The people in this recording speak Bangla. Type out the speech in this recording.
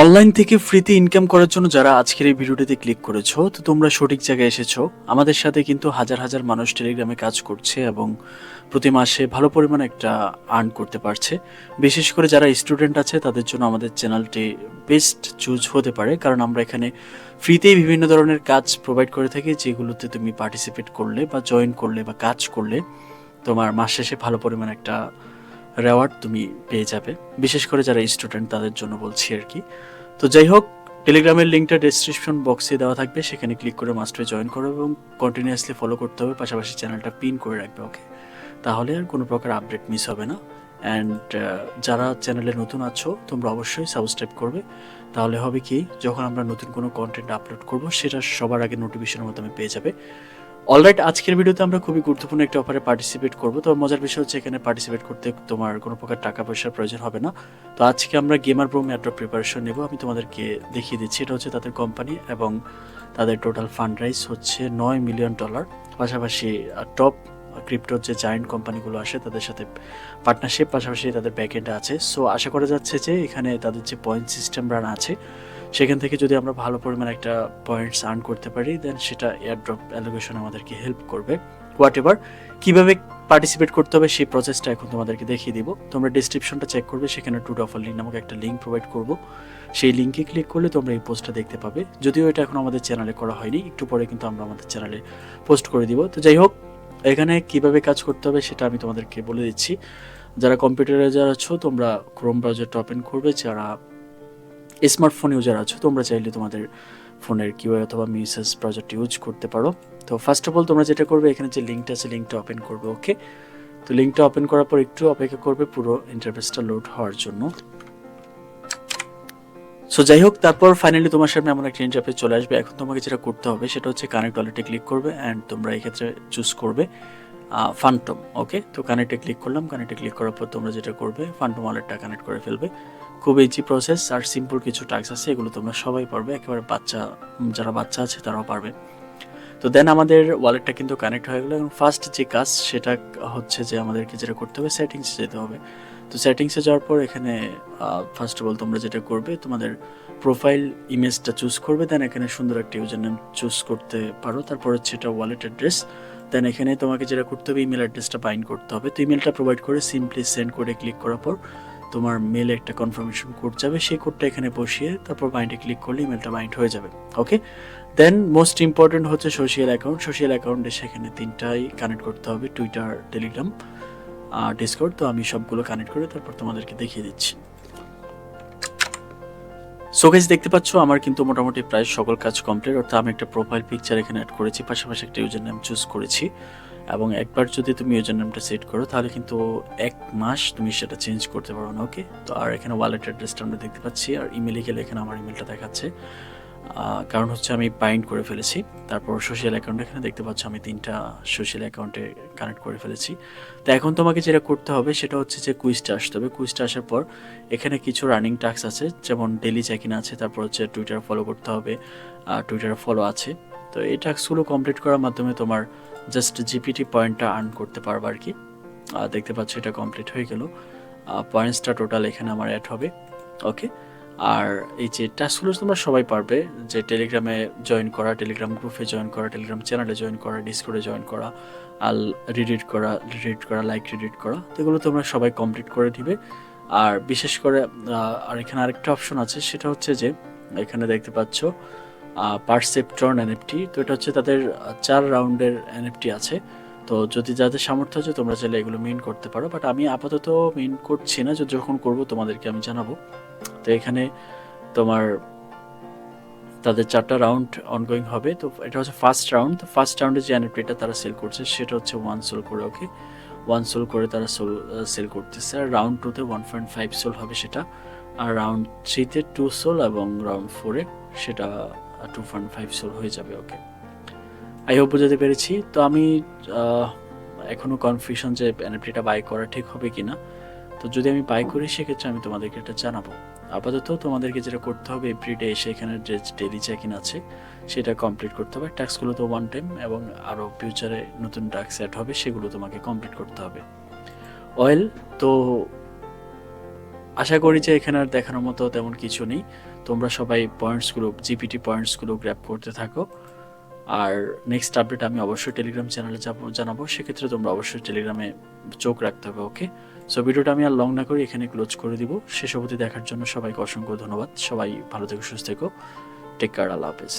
অনলাইন থেকে ফ্রিতে ইনকাম করার জন্য যারা আজকের এই ভিডিওটিতে ক্লিক করেছ, তো তোমরা সঠিক জায়গায় এসেছ। আমাদের সাথে কিন্তু হাজার হাজার মানুষ টেলিগ্রামে কাজ করছে এবং প্রতি মাসে ভালো পরিমাণে একটা আর্ন করতে পারছে। বিশেষ করে যারা স্টুডেন্ট আছে, তাদের জন্য আমাদের চ্যানেলটি বেস্ট চুজ হতে পারে, কারণ আমরা এখানে ফ্রিতেই বিভিন্ন ধরনের কাজ প্রোভাইড করে থাকি, যেগুলোতে তুমি পার্টিসিপেট করলে বা জয়েন করলে বা কাজ করলে, তোমার মাস শেষে ভালো পরিমাণে একটা রেওয়ার্ড তুমি পেয়ে যাবে। বিশেষ করে যারা স্টুডেন্ট তাদের জন্য বলছি আর কি। তো যাই হোক টেলিগ্রামের লিঙ্কটা ডেসক্রিপশন বক্সে দেওয়া থাকবে। সেখানে ক্লিক করে মাস্টারে জয়েন করো এবং কন্টিনিউয়াসলি ফলো করতে হবে। পাশাপাশি চ্যানেলটা পিন করে রাখবে ওকে তাহলে আর কোনো প্রকার আপডেট মিস হবে না। অ্যান্ড যারা চ্যানেলে নতুন আছো, তোমরা অবশ্যই সাবস্ক্রাইব করবে। তাহলে হবে কি, যখন আমরা নতুন কোনো কন্টেন্ট আপলোড করব, সেটা সবার আগে নোটিফিকেশনের মাধ্যমে পেয়ে যাবে। অলরাইট আজকের ভিডিওতে আমরা খুবই গুরুত্বপূর্ণ একটা অফারে পার্টিসিপেট করব। তো মজার বিষয় হচ্ছে এখানে পার্টিসিপেট করতে তোমার কোনো প্রকার টাকা পয়সার প্রয়োজন হবে না। তো আজকে আমরা গেমার ব্রোম ম্যাট্রো প্রিপারেশন নেব। আমি তোমাদেরকে দেখিয়ে দিচ্ছি, এটা হচ্ছে তাদের কোম্পানি এবং তাদের টোটাল ফান্ড রাইজ হচ্ছে নয় মিলিয়ন ডলার পাশাপাশি টপ ক্রিপ্টোর যে জায়েন্ট কোম্পানিগুলো আসে, তাদের সাথে পার্টনারশিপ পাশাপাশি তাদের ব্যাকেন্ডে আছে। সো আশা করা যাচ্ছে যে এখানে তাদের যে পয়েন্ট সিস্টেম রান আছে, সেখান থেকে যদি আমরা ভালো পরিমাণে একটা পয়েন্টস আর্ন করতে পারি দেন সেটা এয়ারড্রপ অ্যালোকেশন আমাদেরকে হেল্প করবে। হোয়াট এভার কীভাবে পার্টিসিপেট করতে হবে সেই প্রসেসটা এখন তোমাদেরকে দেখিয়ে দিব। তোমরা ডিসক্রিপশনটা চেক করবে, সেখানে টু অফার লিঙ্ক নামক একটা লিঙ্ক প্রোভাইড করব। সেই লিঙ্কে ক্লিক করলে তোমরা এই পোস্টটা দেখতে পাবে। যদিও এটা এখন আমাদের চ্যানেলে করা হয়নি, একটু পরে কিন্তু আমরা আমাদের চ্যানেলে পোস্ট করে দিব। তো যাই হোক এখানে কীভাবে কাজ করতে হবে সেটা আমি তোমাদেরকে বলে দিচ্ছি। যারা কম্পিউটারে যারা আছো, তোমরা ক্রোম ব্রাউজারটা ওপেন করবে। যারা স্মার্টফোন ইউজার আছো, তোমরা চাইলে তোমাদের ফোনের কিউ অথবা মিউসেস প্রজেক্ট ইউজ করতে পারো। তো ফার্স্ট অফ অল তোমরা যেটা করবে, এখানে যে লিঙ্কটা আছে লিঙ্কটা ওপেন করবে ওকে তো লিঙ্কটা ওপেন করার পর একটু অপেক্ষা করবে পুরো ইন্টারফেসটা লোড হওয়ার জন্য। সো যাই হোক তারপর ফাইনালি তোমার সামনে এমন একটা ইন্টারফেস চলে আসবে। এখন তোমাকে যেটা করতে হবে, সেটা হচ্ছে কানেক্ট ওয়ালেটে ক্লিক করবে অ্যান্ড তোমরা এই ক্ষেত্রে চুজ করবে ফান্টম ওকে তো কানেক্টে ক্লিক করলাম কানেক্টে ক্লিক করার পর তোমরা যেটা করবে ফান্টম ওয়ালেটটা কানেক্ট করে ফেলবে। খুব ইজি প্রসেস আর সিম্পল কিছু টাস্ক আছে, এগুলো তোমরা সবাই পারবে। একেবারে বাচ্চা, যারা বাচ্চা আছে, তারাও পারবে। তো দেন আমাদের ওয়ালেটটা কিন্তু কানেক্ট হয়ে গেলো এবং ফার্স্ট যে কাজ, সেটা হচ্ছে যে আমাদেরকে যেটা করতে হবে সেটিংসে যেতে হবে। তো সেটিংসে যাওয়ার পর এখানে ফার্স্ট অফ অল তোমরা যেটা করবে, তোমাদের প্রোফাইল ইমেজটা চুজ করবে দেন এখানে সুন্দর একটা ইউজার নেম চুজ করতে পারো। তারপর হচ্ছে এটা ওয়ালেট অ্যাড্রেস দেন এখানে তোমাকে যেটা করতে হবে ইমেল অ্যাড্রেসটা বাইন্ড করতে হবে। তো ইমেলটা প্রোভাইড করে সিম্পলি সেন্ড করে ক্লিক করার পর তোমার মেলে একটা কনফার্মেশন কোড যাবে। সেই কোডটা এখানে বসিয়ে তারপর বাইন্ডে ক্লিক করলে ইমেলটা বাইন্ড হয়ে যাবে। ওকে দেন মোস্ট ইম্পর্টেন্ট হচ্ছে সোশ্যাল অ্যাকাউন্ট সোশ্যাল অ্যাকাউন্টে সেখানে তিনটাই কানেক্ট করতে হবে। টুইটার টেলিগ্রাম আর ডিসকর্ড তো আমি সবগুলো কানেক্ট করে তারপর তোমাদেরকে দেখিয়ে দিচ্ছি। সো দেখতে পাচ্ছ, আমার কিন্তু মোটামুটি প্রায় সকল কাজ কমপ্লিট অর্থাৎ আমি একটা প্রোফাইল পিকচার এখানে অ্যাড করেছি, পাশাপাশি একটা ইউজার নেম চুজ করেছি। এবং একবার যদি তুমি ইউজার নেমটা সেট করো, তাহলে কিন্তু এক মাস তুমি সেটা চেঞ্জ করতে পারো না ওকে তো আর এখানে ওয়ালেট অ্যাড্রেসটা আমরা দেখতে পাচ্ছি, আর ইমেলে গেলে এখানে আমার ইমেলটা দেখাচ্ছে। কারণ হচ্ছে আমি বাইন্ড করে ফেলেছি। তারপর সোশ্যাল অ্যাকাউন্ট এখানে দেখতে পাচ্ছ আমি তিনটা সোশ্যাল অ্যাকাউন্টে কানেক্ট করে ফেলেছি। তো এখন তোমাকে যেটা করতে হবে সেটা হচ্ছে যে কুইজটা আসতে হবে। কুইজটা আসার পর এখানে কিছু রানিং টাস্ক আছে, যেমন ডেলি চেক ইন আছে, তারপর হচ্ছে টুইটার ফলো করতে হবে টুইটার ফলো আছে। তো এই টাস্কগুলো কমপ্লিট করার মাধ্যমে তোমার জাস্ট জিপিটি পয়েন্টটা আর্ন করতে পারব আর কি। দেখতে পাচ্ছ এটা কমপ্লিট হয়ে গেল। পয়েন্টসটা টোটাল এখানে আমার অ্যাড হবে। ওকে আর এই যে টাস্কগুলো তোমরা সবাই পারবে, যে টেলিগ্রামে জয়েন করা টেলিগ্রাম গ্রুপে জয়েন করা টেলিগ্রাম চ্যানেলে জয়েন করা ডিসকোডে জয়েন করা, আর রিডিট করা রিডিট করা লাইক রিডিট করা তো এগুলো তোমরা সবাই কমপ্লিট করে দিবে। আর বিশেষ করে আর এখানে আরেকটা অপশন আছে, সেটা হচ্ছে যে, এখানে দেখতে পাচ্ছ পারসেপ্টন এনএফটি তো এটা হচ্ছে তাদের চার রাউন্ডের এনএফটি আছে। তো যদি যাদের সামর্থ্য আছে, তোমরা চাইলে এগুলো মেইন করতে পারো বাট আমি আপাতত মেইন করছি না যখন করব তোমাদেরকে আমি জানাব। তো এখানে তোমার তাদের চারটা রাউন্ড অনগোয়িং হবে। তো এটা হচ্ছে ফার্স্ট রাউন্ড তো ফার্স্ট রাউন্ডে যে এনএফটিটা তারা সেল করছে, সেটা হচ্ছে ওয়ান সোল করে ওকে ওয়ান সোল করে তারা সোল সেল করতেছে। আর রাউন্ড টুতে ওয়ান পয়েন্ট ফাইভ সোল হবে সেটা। আর রাউন্ড থ্রিতে টু সোল এবং রাউন্ড ফোরে সেটা টু পয়েন্ট ফাইভ সোল হয়ে যাবে ওকে আই হোপ বোঝাতে পেরেছি। তো আমি এখনও কনফিউশন যে এনএফটিটা বাই করা ঠিক হবে কি না তো যদি আমি বাই করি, সেক্ষেত্রে আমি তোমাদেরকে এটা জানাব। আপাতত তোমাদেরকে যেটা করতে হবে এভরিডে এসে এখানে যে ডেলি চেক আছে, সেটা কমপ্লিট করতে হবে। ট্যাক্সগুলো তো ওয়ান টাইম এবং আরও ফিউচারে নতুন ট্যাক্স অ্যাড হবে, সেগুলো তোমাকে কমপ্লিট করতে হবে। অয়েল তো আশা করি যে এখানে আর দেখানোর মতো তেমন কিছু নেই। তোমরা সবাই পয়েন্টসগুলো জিপিটি পয়েন্টসগুলো গ্র্যাপ করতে থাকো। আর নেক্সট আপডেট আমি অবশ্যই টেলিগ্রাম চ্যানেলে যাব, জানাব। সেক্ষেত্রে তোমরা অবশ্যই টেলিগ্রামে চোখ রাখতে হবে ওকে সো ভিডিওটা আমি আর লং না করি এখানে ক্লোজ করে দিব। শেষ অবধি দেখার জন্য সবাইকে অসংখ্য ধন্যবাদ। সবাই ভালো থেকো, সুস্থ থেকো। টেক কেয়ার আল্লাহ হাফেজ।